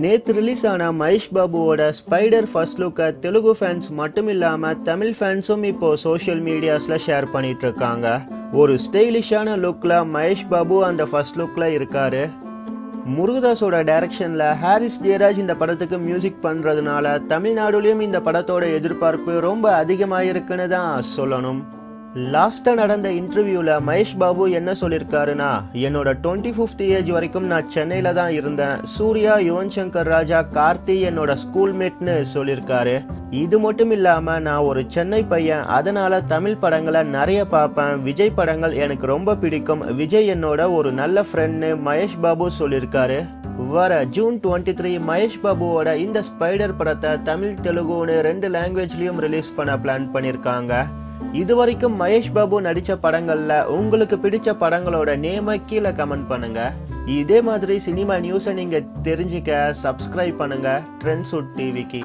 நேத்து ரிலீஸ் ஆன மகேஷ் பாபுவோட ஸ்பைடர் ஃபர்ஸ்ட் லுக்கை தெலுங்கு ஃபேன்ஸ் மட்டும் இல்லாமல் தமிழ் ஃபேன்ஸும் இப்போ சோஷியல் மீடியாஸில் ஷேர் பண்ணிட்டு இருக்காங்க ஒரு ஸ்டைலிஷான லுக்கில் மகேஷ் பாபு அந்த ஃபர்ஸ்ட் லுக்கில் இருக்காரு. முருகதாஸோட டைரக்ஷனில் ஹாரிஸ் ஜெயராஜ் இந்த படத்துக்கு மியூசிக் பண்ணுறதுனால தமிழ்நாடுலேயும் இந்த படத்தோட எதிர்பார்ப்பு ரொம்ப அதிகமாக இருக்குன்னு தான் சொல்லணும். லாஸ்ட்டாக நடந்த இன்டர்வியூவில் மகேஷ் பாபு என்ன சொல்லியிருக்காருன்னா என்னோட டுவெண்ட்டி ஃபிஃப்த் ஏஜ் வரைக்கும் நான் சென்னையில் தான் இருந்தேன். சூர்யா யுவன் சங்கர் ராஜா கார்த்தி என்னோட ஸ்கூல்மேட்னு சொல்லியிருக்காரு இது மட்டும் இல்லாமல் நான் ஒரு சென்னை பையன். அதனால் தமிழ் படங்களை நிறைய பார்ப்பேன். விஜய் படங்கள் எனக்கு ரொம்ப பிடிக்கும். விஜய் என்னோட ஒரு நல்ல ஃப்ரெண்ட்னு மகேஷ் பாபு சொல்லியிருக்காரு வர ஜூன் டுவெண்ட்டி த்ரீ மகேஷ் பாபுவோட இந்த ஸ்பைடர் படத்தை தமிழ் தெலுங்குன்னு ரெண்டு லாங்குவேஜ்லேயும் ரிலீஸ் பண்ண பிளான் பண்ணியிருக்காங்க இது வரைக்கும் மகேஷ் பாபு நடித்த படங்களில் உங்களுக்கு பிடிச்ச படங்களோட நேமை கீழே கமெண்ட் பண்ணுங்க. இதே மாதிரி சினிமா நியூஸை நீங்கள் தெரிஞ்சுக்க சப்ஸ்கிரைப் பண்ணுங்க. ட்ரெண்ட்ஸ் டிவிக்கு